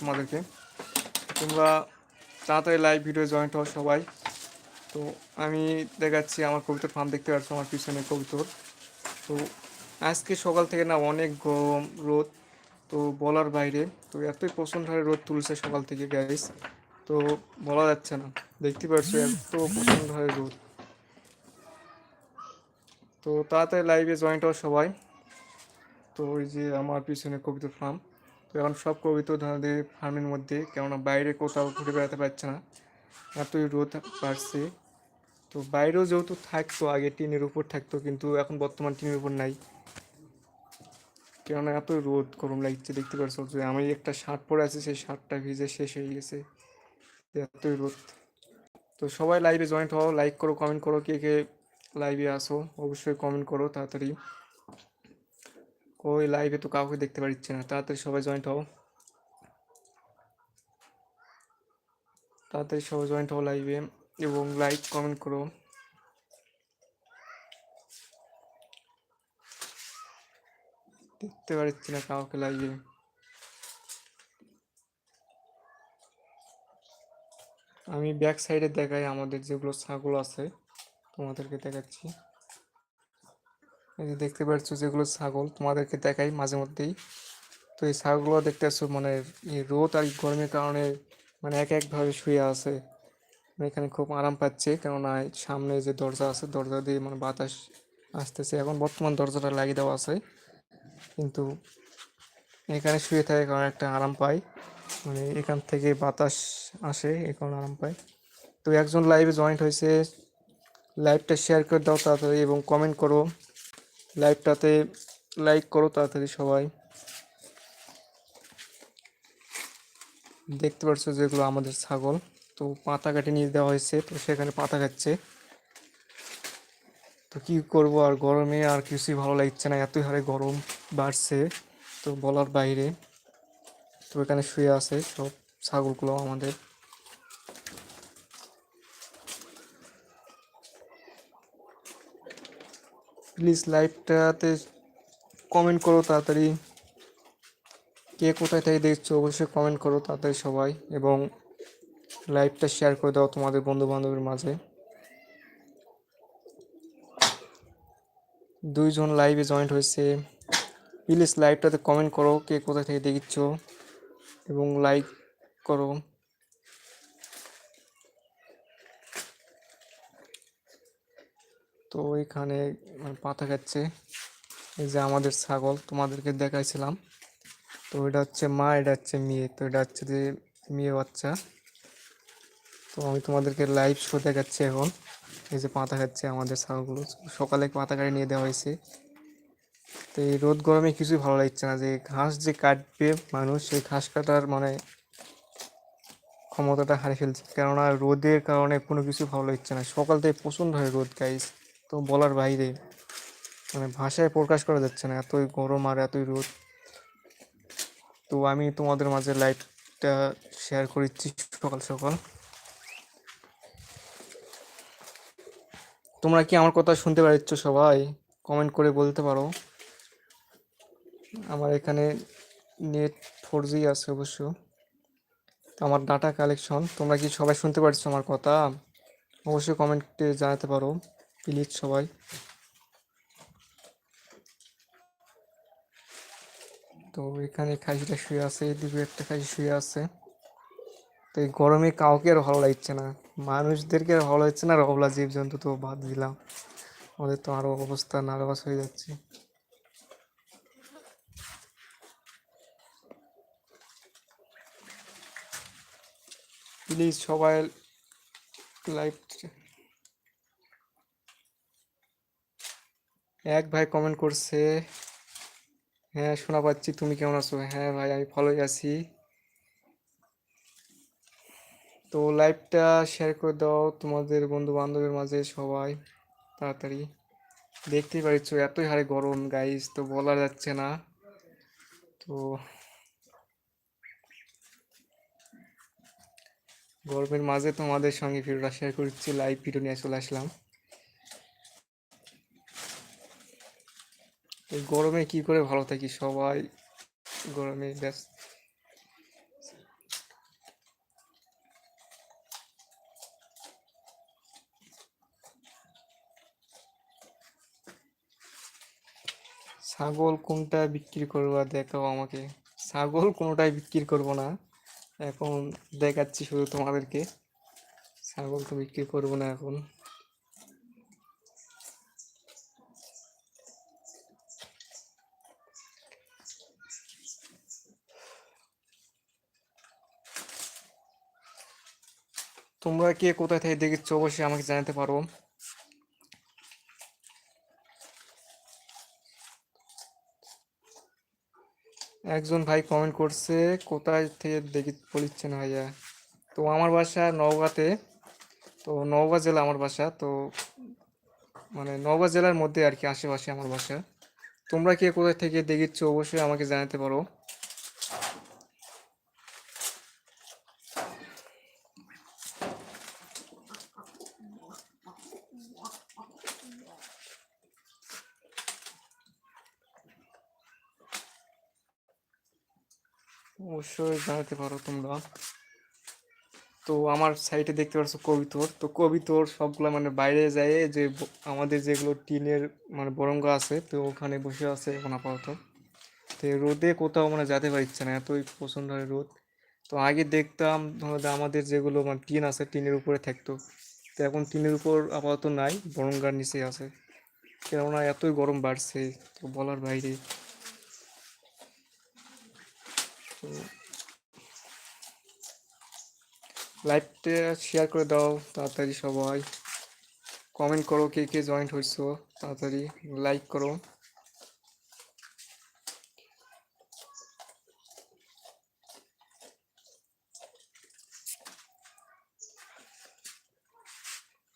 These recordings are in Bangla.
তোমাদেরকে। তোমরা তাড়াতাড়ি লাইভ ভিডিও জয়েন্ট হও সবাই। তো আমি দেখাচ্ছি আমার কবিতার ফার্ম, দেখতে পাচ্ছ আমার পিছনে কবিতর। তো আজকে সকাল থেকে না অনেক গরম, রোদ। তো বলার বাইরে, তো এতই প্রচণ্ড হারে রোদ তুলছে সকাল থেকে গ্যাস তো বলা যাচ্ছে না। দেখতে পাচ্ছ এত প্রচণ্ড হারে রোদ। তো তাড়াতাড়ি লাইভে জয়েন্ট হও সবাই। তো ওই যে আমার পিছনে কবিতার ফার্ম। তো এখন সব কবিতা ধরনের ফার্মের মধ্যে কেননা বাইরে কোথাও ঘুরে বেড়াতে পারছে না, এতই রোদ বাড়ছে। তো বাইরেও যেহেতু থাকতো, আগে টিনের উপর থাকতো, কিন্তু এখন বর্তমান টিনের উপর নাই। কেননা এত রোদ, গরম লাগছে, দেখতে পাচ্ছ যে আমি একটা শার্ট পরে আছি, সেই শার্টটা ভিজে শেষ হয়ে গেছে। এতই রোদ। তো সবাই লাইভে জয়েন্ট হও লাইক করো কমেন্ট করো, কে কে লাইভে আসো অবশ্যই কমেন্ট করো তাড়াতাড়ি। ওই লাইভে তো কাউকে দেখতে পাচ্ছি না। তাড়াতাড়ি সবাই জয়েন্ট হও। তাড়াতাড়ি সবাই জয়েন্ট হও লাইভে এবং লাইক কমেন্ট করো। দেখতে পাচ্ছি না কাউকে লাইভে আমি ব্যাক সাইডে দেখাই আমাদের যেগুলো ছাগল আছে, তোমাদেরকে দেখাচ্ছি। এই যে দেখতে পাচ্ছ যেগুলো ছাগল, তোমাদেরকে দেখাই মাঝে মধ্যেই। তো এই ছাগলগুলো দেখতে পাচ্ছ মানে এই রোদ আর গরমের কারণে মানে এক একভাবে শুয়ে আছে। মানে এখানে খুব আরাম পাচ্ছে, কেননা সামনে যে দরজা আছে, দরজা দিয়ে মানে বাতাস আসতেছে। এখন বর্তমান দরজাটা লাগিয়ে দেওয়া আছে, কিন্তু এখানে শুয়ে থাকে কারণ একটা আরাম পায়। মানে এখান থেকে বাতাস আসে কারণে আরাম পায়। তো একজন লাইভে জয়েন্ট হয়েছে। লাইভটা শেয়ার করে দাও তাড়াতাড়ি এবং কমেন্ট করো। লাইভটাতে লাইক করো তাড়াতাড়ি সবাই। দেখতে পাচ্ছ যেগুলো আমাদের ছাগল। তো পাতা কাটে নিয়ে দেওয়া হয়েছে, তো সেখানে পাতা খাচ্ছে তো কি করব আর গরমে আর কিছুই ভালো লাগছে না, এতই হারে গরম বাড়ছে, তো বলার বাইরে। তো এখানে শুয়ে আছে সব ছাগলগুলো আমাদের। প্লিজ লাইভটাতে কমেন্ট করো তাড়াতাড়ি। কে কোথায় থেকে দেখছ অবশ্যই কমেন্ট করো তাড়াতাড়ি সবাই এবং লাইভটা শেয়ার করে দাও তোমাদের বন্ধু বান্ধবের মাঝে। দুইজন লাইভে জয়েন্ট হয়েছে। প্লিজ লাইভটাতে কমেন্ট করো কে কোথায় থেকে দেখছ এবং লাইক করো। তো এখানে মানে পাতা খাচ্ছে। এই যে আমাদের ছাগল, তোমাদেরকে দেখাইছিলাম। তো এটা হচ্ছে মা, এটা হচ্ছে মেয়ে। তো এটা হচ্ছে যে মেয়ে বাচ্চা। তো আমি তোমাদেরকে লাইভ শো দেখাচ্ছি এখন। এই যে পাতা খাচ্ছে আমাদের ছাগলগুলো। সকালে পাতা কাটে নিয়ে দেওয়া হয়েছে। তো এই রোদ গরমে কিছুই ভালো লাগছে না। যে ঘাস যে কাটবে মানুষ সেই ঘাস কাটার মানে ক্ষমতাটা হারিয়ে ফেলছে। কেননা রোদের কারণে কোনো কিছু ভালো লাগছে না। সকাল থেকে প্রচণ্ড হয় রোদ গাইস তো বলার বাইরে মানে ভাষায় প্রকাশ করা যাচ্ছে না, এতই গরম আর এতই রোদ। তো আমি তোমাদের মাঝে লাইভটা শেয়ার করেছি সকাল সকাল। তোমরা কি আমার কথা শুনতে পারছ সবাই? কমেন্ট করে বলতে পারো। আমার এখানে নেট ফোর জি আছে অবশ্য। আমার ডাটা কালেকশন তোমরা কি সবাই শুনতে পারছ আমার কথা? অবশ্যই কমেন্টে জানাতে পারো। প্লিজ সবাই তো এখানে খাসিটা শুয়ে আছে এদিকে একটা খাসি শুয়ে আছে। তো এই গরমে কাউকে আর ভালো লাগছে না। মানুষদেরকে আর ভালো লাগছে না, আর অবলা জীবজন্তু তো বাদ দিলাম। আমাদের তো আরও অবস্থা নার্ভাস হয়ে যাচ্ছে। প্লিজ সবাই লাইভ এক ভাই কমেন্ট করছে হ্যাঁ শোনা পাচ্ছি তুমি কেমন আছো? হ্যাঁ ভাই, আমি ভালোই আছি। তো লাইভটা শেয়ার করে দাও তোমাদের বন্ধু বান্ধবের মাঝে সবাই, তাড়াতাড়ি। দেখতেই পারছ এতই হারে গরম গাইস তো বলা যাচ্ছে না। তো গরমের মাঝে তোমাদের সঙ্গে ভিডিওটা শেয়ার করছি লাইভ ভিডিও নিয়ে চলে আসলাম। এই গরমে কি করে ভালো থাকি? সবাই গরমে ব্যস্ত। ছাগল কোনটা বিক্রি করব দেখাও আমাকে। ছাগল কোনোটাই বিক্রি করব না। এখন দেখাচ্ছি শুধু তোমাদেরকে। ছাগল তো বিক্রি করব না এখন। তোমরা কে কোথায় থেকে দেখেছ? অবশ্যই আমাকে জানাতে পারো। একজন ভাই কমেন্ট করছে, কোথায় থেকে দেখি বলিচ্ছেন ভাইয়া? তো আমার বাসা নওগাঁতে। তো নওগাঁ জেলা আমার বাসা, তো মানে নওগাঁ জেলার মধ্যে আর কি, আশেপাশে আমার বাসা। তোমরা কে কোথায় থেকে দেখিচ্ছ অবশ্যই আমাকে জানাতে পারো। অবশ্যই জানাতে পারো তোমরা। তো আমার সাইটে দেখতে পাচ্ছ কবিতর। তো কবিতর সবগুলো মানে বাইরে যায় যে আমাদের যেগুলো টিনের মানে বরঙ্গা আছে, তো ওখানে বসে আছে এখন আপাতত। তো রোদে কোথাও মানে যেতে পারছে না, এতই প্রচণ্ড হয় রোদ। তো আগে দেখতাম ধরো আমাদের যেগুলো মানে টিন আছে, টিনের উপরে থাকতো। তো এখন টিনের উপর আপাতত নাই, বরঙ্গার নিচে আছে। কেননা এতই গরম বাড়ছে, তো বলার বাইরে। তো লাইভটা শেয়ার করে দাও, তাড়াতাড়ি সবাই। কমেন্ট করো কে কে জয়েন্ট হয়েছো তাড়াতাড়ি লাইক করো।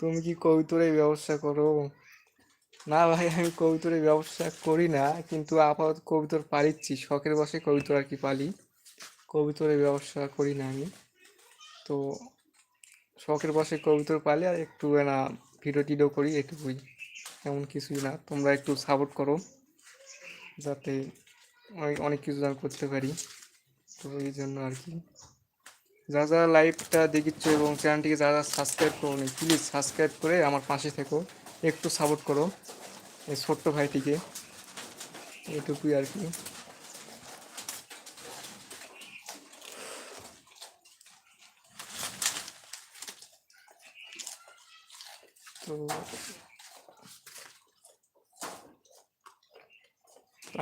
তুমি কি কবুতরের ব্যবসা করো? না ভাই, আমি কবুতরের ব্যবসা করি না, কিন্তু আপাতত কবুতর পালিচ্ছি, শখের বসে কবুতর আর কি পালি। কবুতরের ব্যবসা করি না আমি। তো শখের বসে কবিতর পালে আর একটু না ভিডিও টিডিও করি, এটুকুই। এমন কিছুই না, তোমরা একটু সাপোর্ট করো, যাতে অনেক অনেক কিছু যেন করতে পারি। তো এই জন্য আর কি। যারা যারা লাইভটা দেখিচ্ছ এবং চ্যানেলটিকে যারা যারা সাবস্ক্রাইব করো নি প্লিজ সাবস্ক্রাইব করে আমার পাশে থেকো, একটু সাপোর্ট করো, এই ছোট্ট ভাইটিকে। এটুকুই আর কি। তো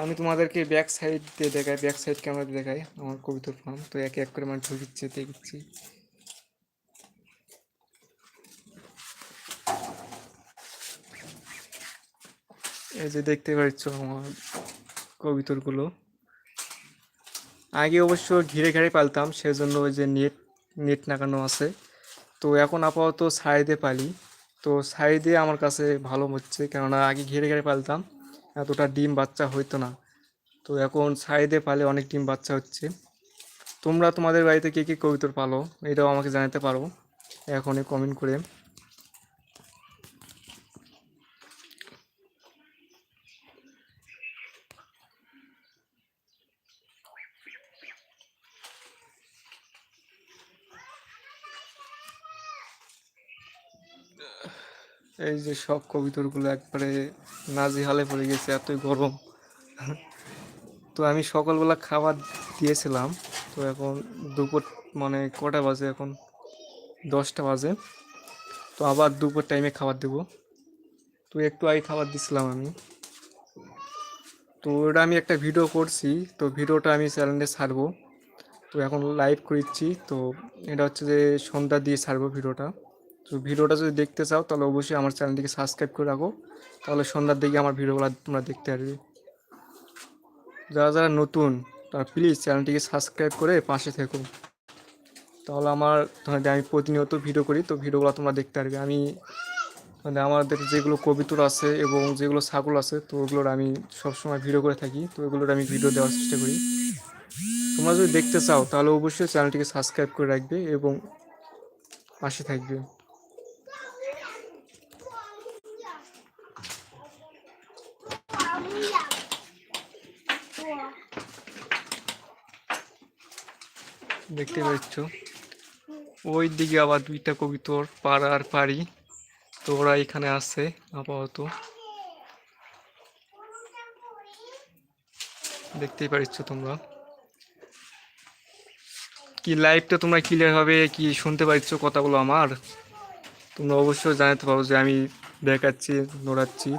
আমি তোমাদেরকে ব্যাক সাইড দিয়ে দেখাই ব্যাক সাইড ক্যামেরা দিয়ে দেখাই। আমার কবিতার ফার্ম তো এক এক করে মানে ঢুকিচ্ছে দেখছি এই যে দেখতে পাচ্ছ আমার কবিতরগুলো আগে অবশ্য ঘিরে ঘিরে পালতাম, সেজন্য ওই যে নেট নেট লাগানো আছে। তো এখন আপাতত সাইডে পালি। তো সাইডে আমার কাছে ভালো হচ্ছে, কেননা আগে ঘিরে ঘিরে পালতাম, এতটা ডিম বাচ্চা হইতো না। তো এখন সাইডে পালে অনেক ডিম বাচ্চা হচ্ছে। তোমরা তোমাদের বাড়িতে কে কী কবিতর পালো, এটাও আমাকে জানাতে পারো, এখনই কমেন্ট করে। এই যে সব কবিতরগুলো একবারে নাজেহালে পড়ে গেছে, এতই গরম। তো আমি সকালবেলা খাবার দিয়েছিলাম, তো এখন দুপুর মানে কটা বাজে এখন? দশটা বাজে। তো আবার দুপুর টাইমে খাবার দেবো। তো একটু আগে খাবার দিছিলাম আমি। তো ওটা আমি একটা ভিডিও করছি, তো ভিডিওটা আমি চ্যানেলে ছাড়বো। তো এখন লাইভ করছি তো এটা হচ্ছে যে সন্ধ্যা দিয়ে ছাড়বো ভিডিওটা তো ভিডিওটা যদি দেখতে চাও, তাহলে অবশ্যই আমার চ্যানেলটিকে সাবস্ক্রাইব করে রাখো। তাহলে সন্ধ্যার দিকে আমার ভিডিওগুলো তোমরা দেখতে পারবে। যারা যারা নতুন, তারা প্লিজ চ্যানেলটিকে সাবস্ক্রাইব করে পাশে থেকো। তাহলে আমার ধরেন আমি প্রতিনিয়ত ভিডিও করি, তো ভিডিওগুলো তোমরা দেখতে পারবে। আমি মানে আমাদের যেগুলো কবিতর আছে এবং যেগুলো ছাগল আছে, তো ওগুলোর আমি সবসময় ভিডিও করে থাকি। তো ওগুলোর আমি ভিডিও দেওয়ার চেষ্টা করি। তোমরা যদি দেখতে চাও, তাহলে অবশ্যই চ্যানেলটিকে সাবস্ক্রাইব করে রাখবে এবং পাশে থাকবে। দেখতে পাচ্ছ। ওই দিকে আবার দুইটা কবিতর পাড়া আর পাড়ি। তো ওরা এখানে আছে আপাতত। দেখতেই পাচ্ছ তোমরা। কি লাইভটা তোমরা ক্লিয়ার হবে কি শুনতে পারছ কথাগুলো আমার? তোমরা অবশ্যই জানাতে পারো যে আমি দেখাচ্ছি, নড়াচ্ছি।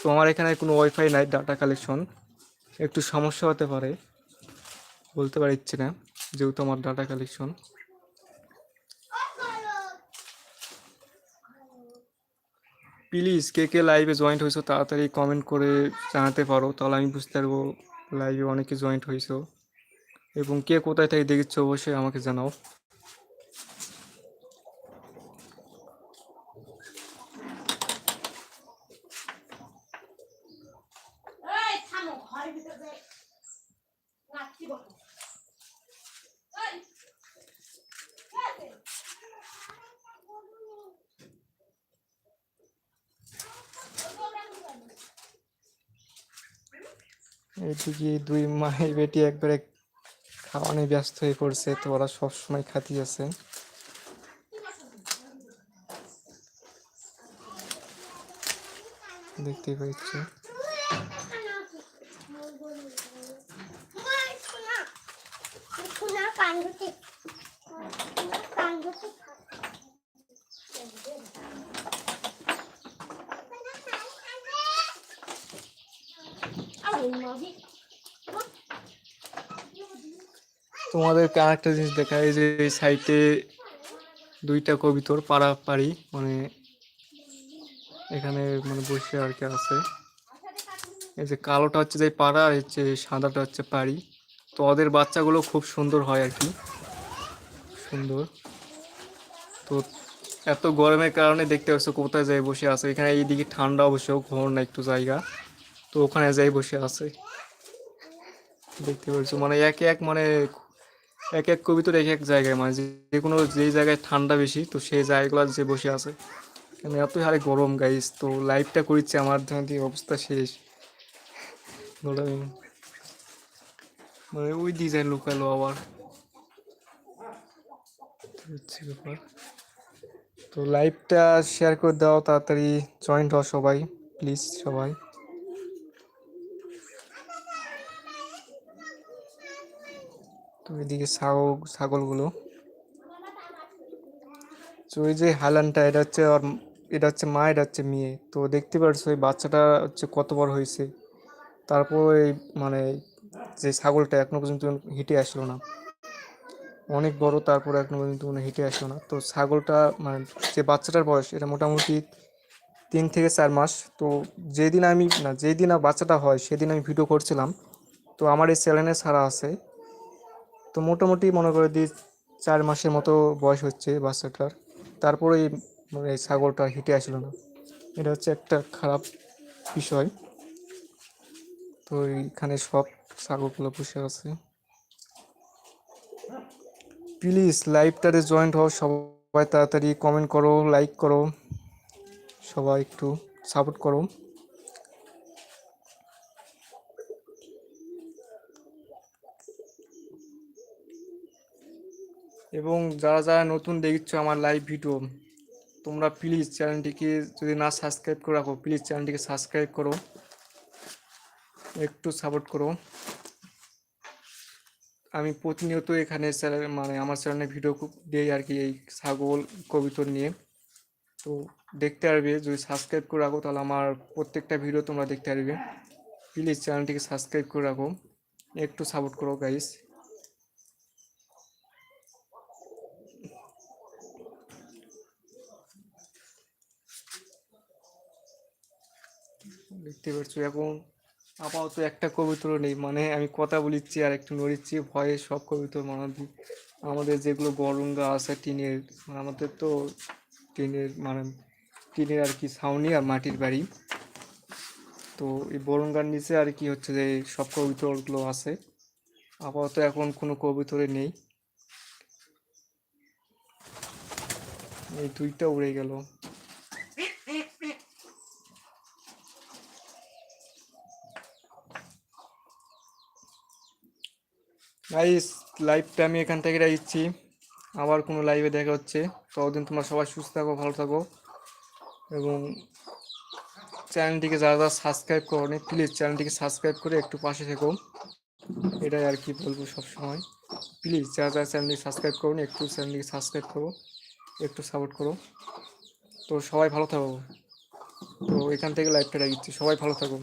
তো আমার এখানে কোনো ওয়াইফাই নাই ডাটা কালেকশন একটু সমস্যা হতে পারে, বলতে পারছি না। যেহেতু আমার ডাটা কালেকশন প্লিজ কে কে লাইভে জয়েন্ট হয়েছো, তাড়াতাড়ি কমেন্ট করে জানাতে পারো, তাহলে আমি বুঝতে পারব লাইভে অনেকে জয়েন্ট হয়েছো। এবং কে কোথায় থেকে দেখছ, অবশ্যই আমাকে জানাও এই থামো ঘরের ভিতরে নাচছি বলো এই কে আছে? এইদিকে দুই মায়ের বেটি একবারে খাওয়ানে ব্যস্ত হয়ে পড়ছে, তো ওরা সবসময় খাতি আছে। দেখতে পাচ্ছি। তোমাদেরকে আরেকটা জিনিস দেখায় যে এই সাইটে দুইটা কবিতর পাড়াপাড়ি মানে এখানে মানে বসে আর কি আছে। এই যে কালোটা হচ্ছে যে পাড়া, আর হচ্ছে সাদাটা হচ্ছে পাড়ি। তো ওদের বাচ্চাগুলো খুব সুন্দর হয় আর কি। সুন্দর। তো এত গরমের কারণে দেখতে পাচ্ছ কোথায় যাই বসে আছে। এখানে এইদিকে ঠান্ডা অবশ্য, ঘর না একটু জায়গা। তো ওখানে যাই বসে আছে। দেখতে পাচ্ছ মানে এক এক মানে এক এক কবিতর এক এক জায়গায় মানে যে যে কোনো যেই জায়গায় ঠান্ডা বেশি, তো সেই জায়গাগুলো যে বসে আছে। কেন এতই হারে গরম গাইস তো লাইভটা করেছি আমার যদি অবস্থা শেষ। মানে ওই ডিজাইন লুকালো আবার। তো লাইভটা শেয়ার করে দাও, তাড়াতাড়ি জয়েন্ট হও সবাই প্লিজ সবাই। এদিকে ছাগল, ছাগলগুলো। তো ওই যে হালানটা, এটা হচ্ছে ওর, এটা হচ্ছে মা, এটা হচ্ছে মেয়ে। তো দেখতে পারছ, এই বাচ্চাটা হচ্ছে কত বড় হয়েছে। তারপর এই মানে যে ছাগলটা এখনও পর্যন্ত হেঁটে আসলো না। অনেক বড়, তারপর এখনও পর্যন্ত মানে হেঁটে আসলো না। তো ছাগলটা মানে যে বাচ্চাটার বয়স, এটা মোটামুটি তিন থেকে চার মাস। তো যেদিন আমি, না, যেদিন আর বাচ্চাটা হয়, সেদিন আমি ভিডিও করছিলাম। তো আমার এই চ্যানেলে ছাড়া আছে। তো মোটামুটি মনে করে দিই চার মাসের মতো বয়স হচ্ছে বাচ্চাটার। তারপরে মানে ছাগলটা হেঁটে আসলো না। এটা হচ্ছে একটা খারাপ বিষয়। তো এইখানে সব ছাগলগুলো বসে আছে। প্লিজ লাইভটাতে জয়েন্ট হও, সবাই তাড়াতাড়ি কমেন্ট করো, লাইক করো, সবাই একটু সাপোর্ট করো। এবং যারা যারা নতুন দেখছ আমার লাইভ ভিডিও তোমরা প্লিজ চ্যানেলটিকে যদি না সাবস্ক্রাইব করে রাখো প্লিজ চ্যানেলটিকে সাবস্ক্রাইব করো। একটু সাপোর্ট করো। আমি প্রতিনিয়ত এখানে চ্যানেল মানে আমার চ্যানেলে ভিডিও দিই আর কি এই ছাগল, কবিতর নিয়ে। তো দেখতে পারবে, যদি সাবস্ক্রাইব করে রাখো, তাহলে আমার প্রত্যেকটা ভিডিও তোমরা দেখতে পারবে। প্লিজ চ্যানেলটিকে সাবস্ক্রাইব করে রাখো। একটু সাপোর্ট করো গাইস দেখতে পাচ্ছ, এখন আপাতত একটা কবিতরও নেই মানে আমি কথা বলিচ্ছি আর একটু নড়িচ্ছি, ভয়ে সব কবিতর মানে আমাদের যেগুলো গরঙ্গা আছে টিনের মানে আমাদের তো টিনের মানে টিনের আর কি ছাউনি আর মাটির বাড়ি। তো এই বরঙ্গার নিচে আর কি হচ্ছে যে সব কবিতরগুলো আছে। আপাতত এখন কোনো কবিতরে নেই। এই দুইটা উড়ে গেল। গাইস লাইভটা আমি এখান থেকে রাখছি। আবার কোনো লাইভে দেখা হচ্ছে। ততদিন তোমরা সবাই সুস্থ থাকো, ভালো থাকো। এবং চ্যানেলটিকে যারা যারা সাবস্ক্রাইব করো প্লিজ চ্যানেলটিকে সাবস্ক্রাইব করে একটু পাশে থেকো। এটাই আর কি বলব সবসময়। প্লিজ যারা যারা চ্যানেলটি সাবস্ক্রাইব করুন, একটু চ্যানেলটিকে সাবস্ক্রাইব করো। একটু সাপোর্ট করো। তো সবাই ভালো থাকো। তো এখান থেকে লাইভটা রাখছি। সবাই ভালো থাকুন